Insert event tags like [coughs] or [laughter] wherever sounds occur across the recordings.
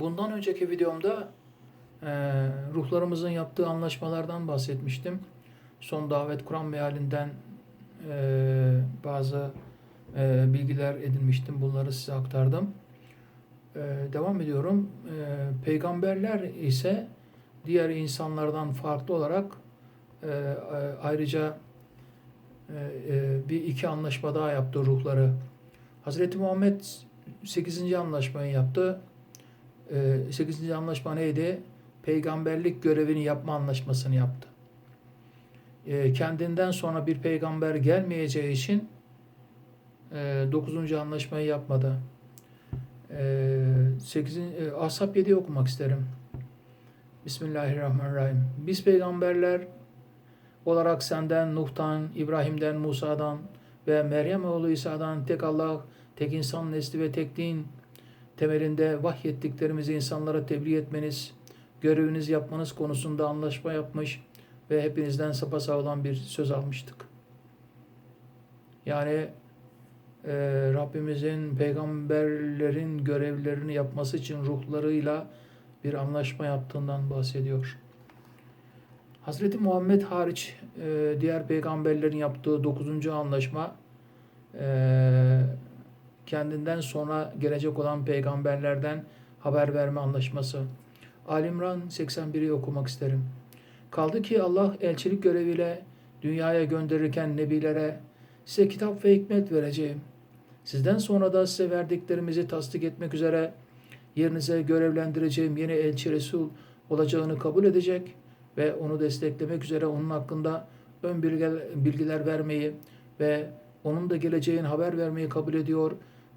Bundan önceki videomda e, ruhlarımızın yaptığı anlaşmalardan bahsetmiştim. Son davet Kur'an mealinden e, bazı e, bilgiler edinmiştim. Bunları size aktardım. E, devam ediyorum. E, peygamberler ise diğer insanlardan farklı olarak e, ayrıca e, e, bir iki anlaşma daha yaptı ruhları. Hazreti Muhammed 8. anlaşmayı yaptı. 8. anlaşma neydi? Peygamberlik görevini yapma anlaşmasını yaptı. E, Kendinden sonra bir peygamber gelmeyeceği için 9. anlaşmayı yapmadı. 8. Ashab 7'yi okumak isterim. Bismillahirrahmanirrahim. Biz peygamberler olarak senden, Nuh'tan, İbrahim'den, Musa'dan ve Meryem oğlu İsa'dan tek Allah, tek insan nesli ve tek din temelinde vahyettiklerimizi insanlara tebliğ etmeniz, göreviniz yapmanız konusunda anlaşma yapmış ve hepinizden sapasağlam bir söz almıştık. Yani e, Rabbimizin peygamberlerin görevlerini yapması için ruhlarıyla bir anlaşma yaptığından bahsediyor. Hazreti Muhammed hariç e, diğer peygamberlerin yaptığı dokuzuncu anlaşma e, kendinden sonra gelecek olan peygamberlerden haber verme anlaşması. Alimran 81'i okumak isterim. Kaldı ki Allah elçilik göreviyle dünyaya gönderirken nebilere size kitap ve hikmet vereceğim. Sizden sonra da size verdiklerimizi tasdik etmek üzere yerinize görevlendireceğim yeni elçi Resul olacağını kabul edecek ve onu desteklemek üzere onun hakkında ön bilgiler vermeyi ve onun da geleceğin haber vermeyi kabul ediyor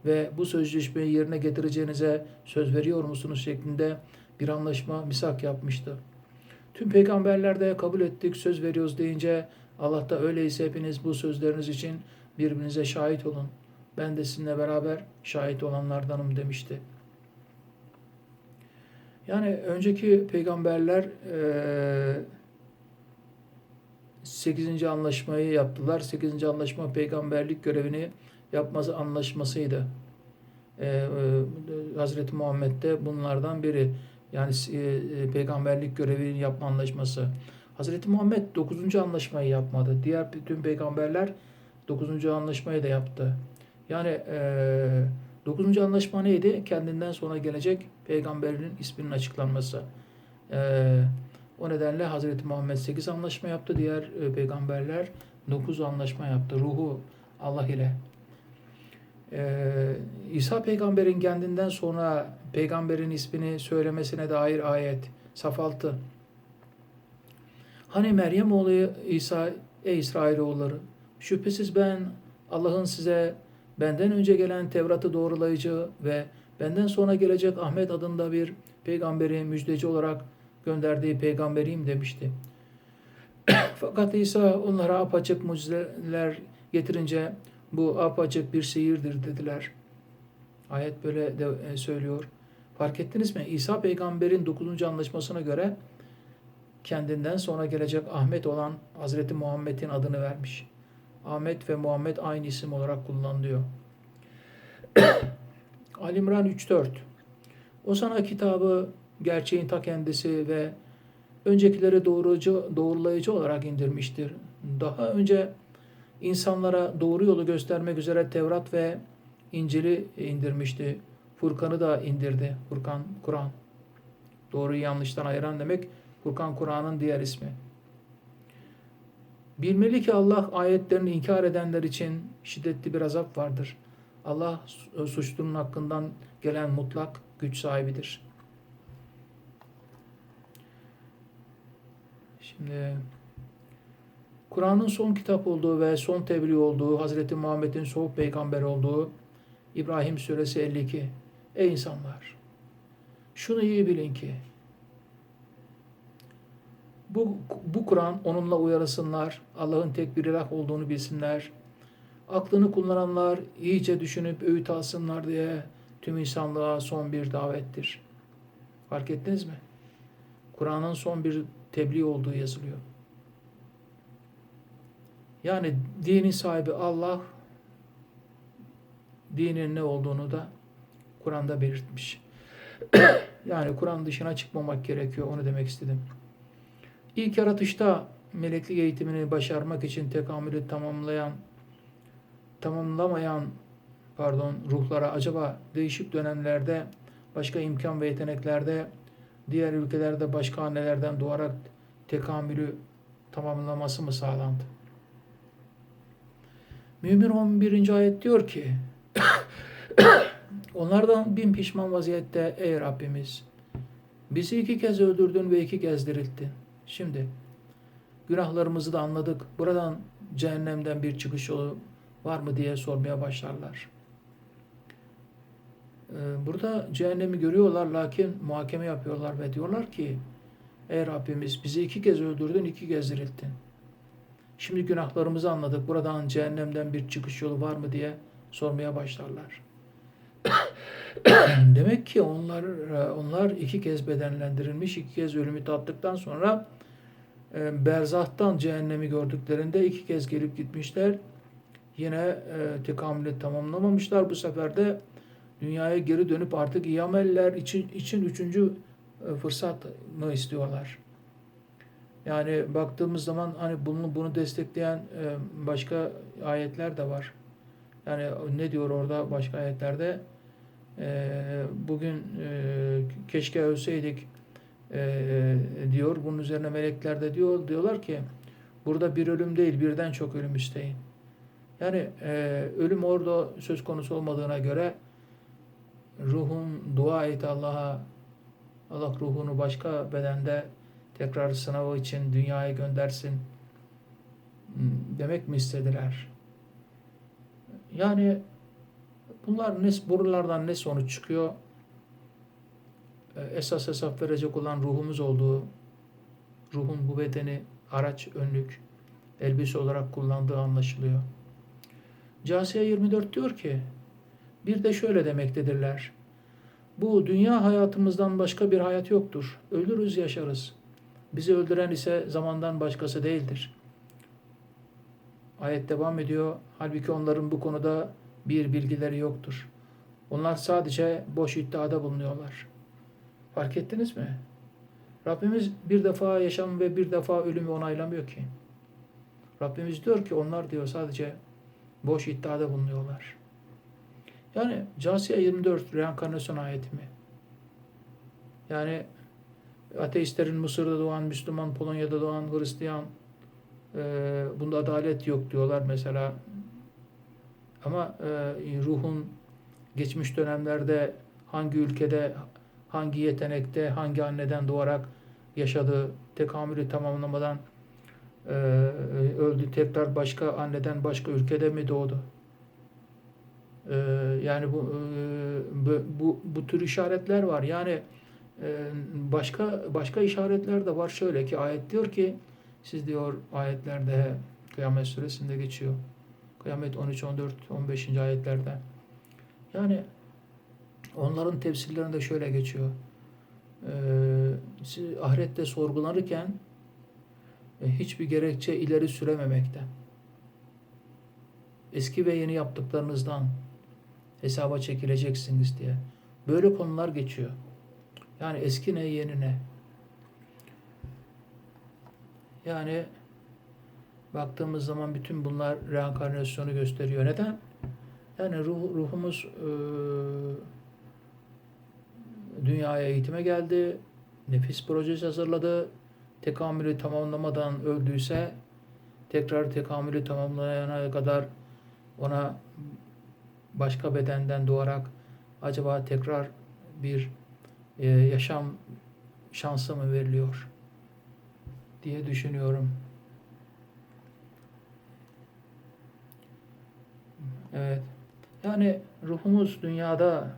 ve bu sözleşmeyi yerine getireceğinize söz veriyor musunuz şeklinde bir anlaşma misak yapmıştı. Tüm peygamberler de kabul ettik, söz veriyoruz deyince Allah da öyleyse hepiniz bu sözleriniz için birbirinize şahit olun. Ben de sizinle beraber şahit olanlardanım demişti. Yani önceki peygamberler 8. anlaşmayı yaptılar. 8. anlaşma peygamberlik görevini yapması anlaşmasıydı. Hazreti Muhammed de bunlardan biri. Yani peygamberlik görevini yapma anlaşması. Hazreti Muhammed 9. anlaşmayı yapmadı. Diğer bütün peygamberler 9. anlaşmayı da yaptı. Yani 9. anlaşma neydi? Kendinden sonra gelecek peygamberinin isminin açıklanması. O nedenle Hazreti Muhammed 8 anlaşma yaptı. Diğer peygamberler 9 anlaşma yaptı. Ruhu Allah ile. Ee, İsa peygamberin kendinden sonra peygamberin ismini söylemesine dair ayet. Saf 6. Hani Meryem oğlu İsa, ey İsrailoğulları, şüphesiz ben Allah'ın size benden önce gelen Tevrat'ı doğrulayıcı ve benden sonra gelecek Ahmet adında bir peygamberi müjdeci olarak gönderdiği peygamberiyim demişti. [coughs] Fakat İsa onlara apaçık mucizeler getirince bu apaçık bir sihirdir dediler. Ayet böyle de e, söylüyor. Fark ettiniz mi? İsa peygamberin 9. anlaşmasına göre kendinden sonra gelecek Ahmet olan Hazreti Muhammed'in adını vermiş. Ahmet ve Muhammed aynı isim olarak kullanılıyor. [coughs] Alimran 3.4 O sana kitabı gerçeğin ta kendisi ve öncekileri doğrucu, doğrulayıcı olarak indirmiştir. Daha önce insanlara doğru yolu göstermek üzere Tevrat ve İncil'i indirmişti. Furkan'ı da indirdi. Furkan, Kur'an. Doğruyu yanlıştan ayıran demek Furkan Kur'an'ın diğer ismi. Bilmeli ki Allah ayetlerini inkar edenler için şiddetli bir azap vardır. Allah suçlunun hakkından gelen mutlak güç sahibidir. Şimdi Kur'an'ın son kitap olduğu ve son tebliğ olduğu, Hazreti Muhammed'in soğuk peygamber olduğu İbrahim Suresi 52. Ey insanlar! Şunu iyi bilin ki bu, bu Kur'an onunla uyarısınlar, Allah'ın tek bir ilah olduğunu bilsinler. Aklını kullananlar iyice düşünüp öğüt alsınlar diye tüm insanlığa son bir davettir. Fark ettiniz mi? Kur'an'ın son bir tebliğ olduğu yazılıyor. Yani dinin sahibi Allah, dinin ne olduğunu da Kur'an'da belirtmiş. [coughs] Yani Kur'an dışına çıkmamak gerekiyor. Onu demek istedim. İlk yaratışta meleklik eğitimini başarmak için tekamülü tamamlayan tamamlamayan pardon ruhlara acaba değişik dönemlerde başka imkan ve yeteneklerde diğer ülkelerde başka annelerden doğarak tekamülü tamamlaması mı sağlandı? Mümin 11. ayet diyor ki [coughs] Onlardan bin pişman vaziyette ey Rabbimiz bizi iki kez öldürdün ve iki kez dirilttin. Şimdi günahlarımızı da anladık. Buradan cehennemden bir çıkış yolu var mı diye sormaya başlarlar. Ee, Burada cehennemi görüyorlar lakin muhakeme yapıyorlar ve diyorlar ki Ey Rabbimiz bizi iki kez öldürdün, iki kez dirilttin. Şimdi günahlarımızı anladık. Buradan cehennemden bir çıkış yolu var mı diye sormaya başlarlar. [coughs] Demek ki onlar onlar iki kez bedenlendirilmiş, iki kez ölümü tattıktan sonra e, berzahtan cehennemi gördüklerinde iki kez gelip gitmişler. Yine e, tekamülü tamamlamamışlar. Bu sefer de dünyaya geri dönüp artık iyi ameller için, için üçüncü e, fırsat mı istiyorlar? Yani baktığımız zaman hani bunu bunu destekleyen e, başka ayetler de var. Yani ne diyor orada başka ayetlerde? E, bugün e, keşke ölseydik diyor. Bunun üzerine melekler de diyor diyorlar ki burada bir ölüm değil birden çok ölüm isteyin. Yani ölüm orada söz konusu olmadığına göre ruhun dua et Allah'a Allah ruhunu başka bedende tekrar sınavı için dünyaya göndersin demek mi istediler? Yani bunlar ne, buralardan ne sonuç çıkıyor? E, Esas hesap verecek olan ruhumuz olduğu, ruhun bu bedeni araç, önlük, elbise olarak kullandığı anlaşılıyor. Casiye 24 diyor ki, bir de şöyle demektedirler. Bu dünya hayatımızdan başka bir hayat yoktur. Ölürüz, yaşarız. Bizi öldüren ise zamandan başkası değildir. Ayet devam ediyor. Halbuki onların bu konuda bir bilgileri yoktur. Onlar sadece boş iddiada bulunuyorlar. Fark ettiniz mi? Rabbimiz bir defa yaşam ve bir defa ölümü onaylamıyor ki. Rabbimiz diyor ki onlar diyor sadece boş iddiada bulunuyorlar. Yani Casiye 24 reenkarnasyon ayeti mi? Yani ateistlerin Mısır'da doğan, Müslüman, Polonya'da doğan, Hristiyan e, bunda adalet yok diyorlar mesela. Ama e, ruhun geçmiş dönemlerde hangi ülkede, hangi yetenekte, hangi anneden doğarak yaşadığı tekamülü tamamlamadan e, öldü. Tekrar başka anneden başka ülkede mi doğdu? E, yani bu, e, bu bu tür işaretler var. Yani başka başka işaretler de var. Şöyle ki ayet diyor ki siz diyor ayetlerde Kıyamet suresinde geçiyor. Kıyamet 13, 14, 15. ayetlerde. Yani onların tefsirlerinde şöyle geçiyor. Siz ahirette sorgulanırken e, hiçbir gerekçe ileri sürememekte. Eski ve yeni yaptıklarınızdan hesaba çekileceksiniz diye. Böyle konular geçiyor. Yani eski ne, yeni ne. Yani baktığımız zaman bütün bunlar reenkarnasyonu gösteriyor. Neden? Yani ruh, ruhumuz e, dünyaya eğitime geldi. Nefis projesi hazırladı. Tekamülü tamamlamadan öldüyse tekrar tekamülü tamamlayana kadar ona başka bedenden doğarak acaba tekrar bir e, yaşam şansı mı veriliyor diye düşünüyorum. Evet. Yani ruhumuz dünyada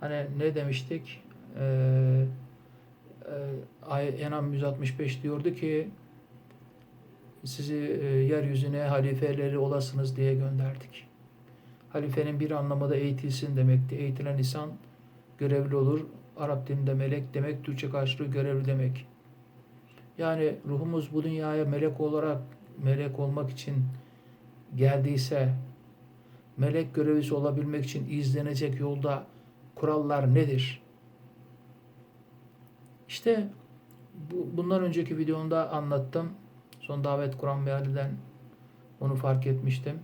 hani ne demiştik? Ee, Enam 165 diyordu ki sizi e, yeryüzüne halifeleri olasınız diye gönderdik. Halifenin bir anlamı da eğitilsin demekti. Eğitilen insan görevli olur. Arap dilinde melek demek, Türkçe karşılığı görevli demek. Yani ruhumuz bu dünyaya melek olarak melek olmak için geldiyse melek görevlisi olabilmek için izlenecek yolda kurallar nedir? İşte bu, bundan önceki videomda anlattım. Son davet Kur'an mealinden onu fark etmiştim.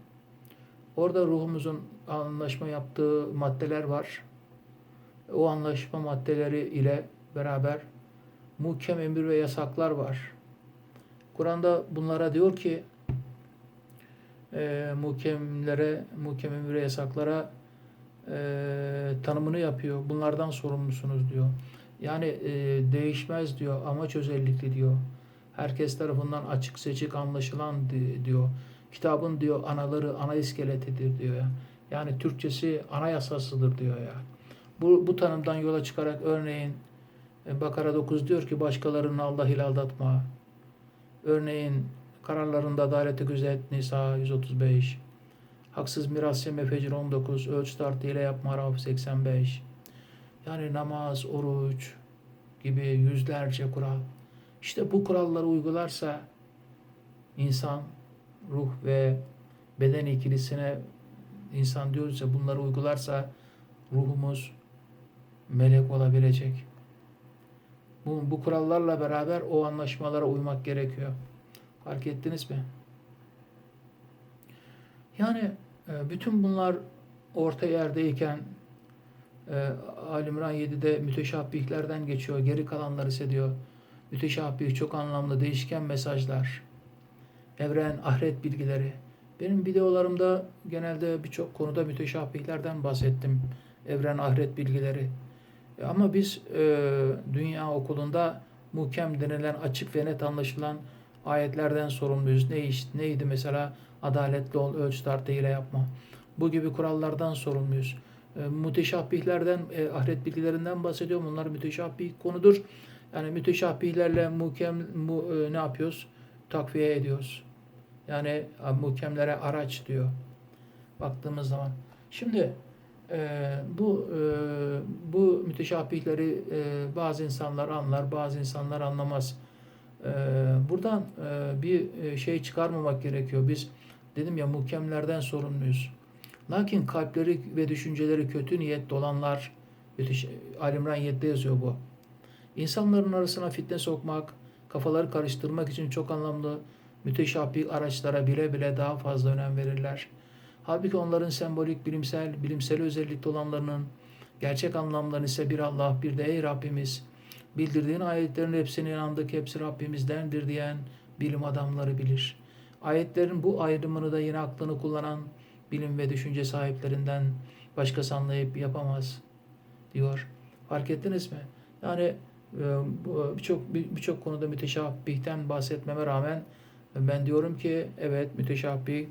Orada ruhumuzun anlaşma yaptığı maddeler var. O anlaşma maddeleri ile beraber muhkem emir ve yasaklar var. Kur'an'da bunlara diyor ki e, muhkemlere, muhkem emir ve yasaklara e, tanımını yapıyor. Bunlardan sorumlusunuz diyor. Yani e, değişmez diyor. Amaç özellikli diyor. Herkes tarafından açık seçik anlaşılan di- diyor. Kitabın diyor anaları ana iskeletidir diyor ya. Yani Türkçesi anayasasıdır diyor ya. Bu, bu tanımdan yola çıkarak örneğin e, Bakara 9 diyor ki başkalarını Allah ile aldatma. Örneğin kararlarında adaleti gözet Nisa 135. Haksız miras yeme Fecr 19. Ölç tart ile yapma Araf 85. Yani namaz, oruç gibi yüzlerce kural. İşte bu kuralları uygularsa insan ruh ve beden ikilisine insan diyoruz ya bunları uygularsa ruhumuz melek olabilecek. Bu, bu kurallarla beraber o anlaşmalara uymak gerekiyor. Fark ettiniz mi? Yani e, bütün bunlar orta yerdeyken e, Alimran 7'de müteşabbihlerden geçiyor. Geri kalanlar ise diyor müteşabbih çok anlamlı değişken mesajlar. Evren, ahiret bilgileri. Benim videolarımda genelde birçok konuda müteşabbihlerden bahsettim. Evren, ahiret bilgileri. Ama biz e, dünya okulunda muhkem denilen açık ve net anlaşılan ayetlerden sorumluyuz. Ne iş, neydi mesela? Adaletli ol, ölç tart, hile yapma. Bu gibi kurallardan sorumluyuz. E, müteşabbihlerden, e, ahiret bilgilerinden bahsediyorum. Bunlar müteşabbih konudur. Yani müteşabbihlerle muhkem mu, e, ne yapıyoruz? Takviye ediyoruz. Yani muhkemlere araç diyor. Baktığımız zaman. Şimdi e, bu e, bu müteşabbihleri e, bazı insanlar anlar, bazı insanlar anlamaz. E, buradan e, bir şey çıkarmamak gerekiyor. Biz dedim ya muhkemlerden sorumluyuz. Lakin kalpleri ve düşünceleri kötü niyetli olanlar, müteş- Alimran 7'de yazıyor bu. İnsanların arasına fitne sokmak, kafaları karıştırmak için çok anlamlı müteşabbih araçlara bile bile daha fazla önem verirler. Halbuki onların sembolik, bilimsel, bilimsel özellikli olanlarının gerçek anlamlarını ise bir Allah, bir de ey Rabbimiz, bildirdiğin ayetlerin hepsine inandık, hepsi Rabbimizdendir diyen bilim adamları bilir. Ayetlerin bu ayrımını da yine aklını kullanan bilim ve düşünce sahiplerinden başkası anlayıp yapamaz diyor. Fark ettiniz mi? Yani e, birçok bir- birçok konuda müteşabbihten bahsetmeme rağmen ben diyorum ki evet müteşabbih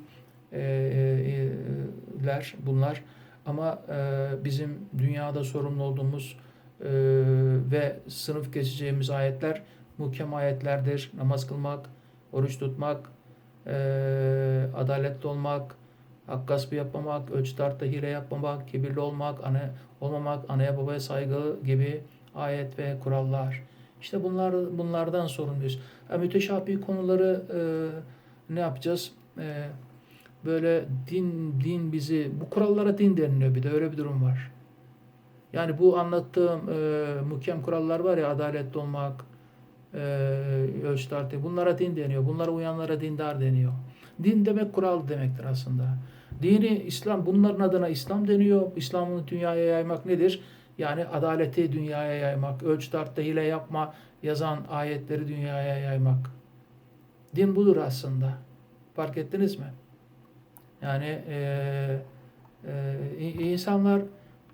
ler bunlar ama e, bizim dünyada sorumlu olduğumuz e, ve sınıf geçeceğimiz ayetler muhkem ayetlerdir. Namaz kılmak, oruç tutmak, e, adaletli olmak, hak gaspı yapmamak, ölçü tartta hile yapmamak, kibirli olmak, ana, olmamak, anaya babaya saygı gibi ayet ve kurallar. İşte bunlar bunlardan sorumluyuz. Ha, müteşabih konuları e, ne yapacağız? E, böyle din din bizi bu kurallara din deniliyor bir de öyle bir durum var. Yani bu anlattığım e, muhkem kurallar var ya adaletli olmak, e, ölçü tartı bunlara din deniyor. Bunlara uyanlara dindar deniyor. Din demek kural demektir aslında. Dini İslam bunların adına İslam deniyor. İslam'ı dünyaya yaymak nedir? Yani adaleti dünyaya yaymak, ölçü tartta hile yapma yazan ayetleri dünyaya yaymak. Din budur aslında. Fark ettiniz mi? Yani e, e, insanlar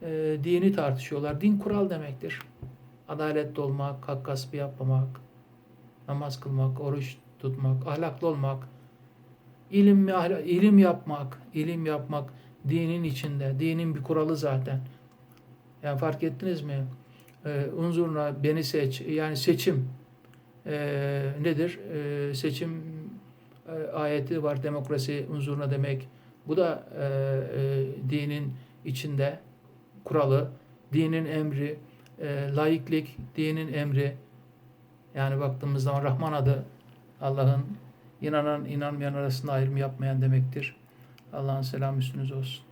e, dini tartışıyorlar. Din kural demektir. Adaletli olmak, hak gaspı yapmamak, namaz kılmak, oruç tutmak, ahlaklı olmak, ilim ilim yapmak, ilim yapmak dinin içinde. Dinin bir kuralı zaten. Yani fark ettiniz mi? Ee, unzurna beni seç. Yani seçim ee, nedir? Ee, seçim e, ayeti var. Demokrasi unzurna demek. Bu da e, e, dinin içinde kuralı, dinin emri, e, laiklik, dinin emri. Yani baktığımız zaman Rahman adı Allah'ın inanan inanmayan arasında ayrım yapmayan demektir. Allah'ın selamı üstünüze olsun.